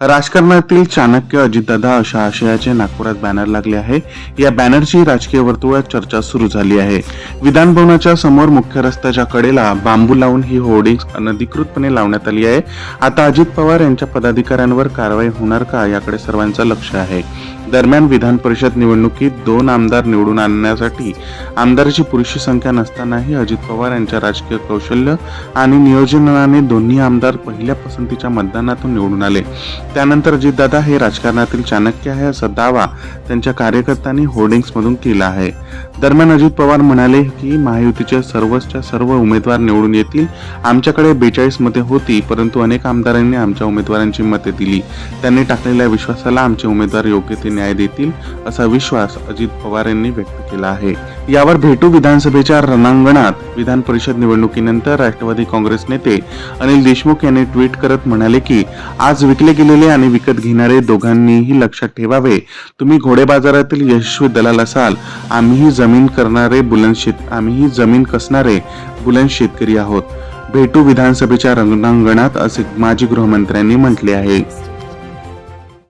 राजकारणातील चाणक्य अजितदादा अशा आशयाचे नागपुरात बॅनर लागले आहे. या बॅनरची राजकीय वर्तुळात चर्चा सुरू झाली आहे. विधान भवनाच्या समोर मुख्य रस्त्याच्या कडेला बांबू लावून ही होर्डिंग अनधिकृतपणे लावण्यात आली आहे. आता अजित पवार यांच्या पदाधिकाऱ्यांवर कारवाई होणार का याकडे सर्वांचं लक्ष आहे. दरम्यान विधान परिषद निवडणुकीत दोन आमदार निवडून आणण्यासाठी आमदाराची पुरेशी संख्या नसतानाही अजित पवार यांच्या राजकीय कौशल्य आणि नियोजनाने दोन्ही आमदार पहिल्या पसंतीच्या मतदानातून निवडून आले. त्यानंतर अजितदादा हे राजकारणातील चाणक्य आहे असा दावा त्यांच्या कार्यकर्त्यांनी होर्डिंग्समधून केला आहे. दरम्यान अजित पवार म्हणाले की महायुतीच्या सर्वच्या सर्व उमेदवार निवडून येतील. आमच्याकडे बेचाळीस मते होती परंतु अनेक आमदारांनी आमच्या उमेदवारांची मते दिली. त्यांनी टाकलेल्या विश्वासाला आमचे उमेदवार योग्य ते न्याय देतील असा विश्वास अजित पवार यांनी व्यक्त केला आहे. यावर भेटू विधानसभेच्या रणांगणात. विधान परिषद निवडणुकीनंतर राष्ट्रवादी काँग्रेस नेते अनिल देशमुख यांनी ट्विट करत म्हणाले की आज विकले गेलेले आणि विकत घेणारे दोघांनीही लक्षात ठेवावे. तुम्ही घोडे बाजारातील यशस्वी दलाल असाल. आम्हीही जमीन करणारे बुलंद शेत आम्हीही जमीन कसणारे बुलंद शेतकरी आहोत. भेटू विधानसभेच्या रणांगणात असे माजी गृहमंत्र्यांनी म्हटले आहे.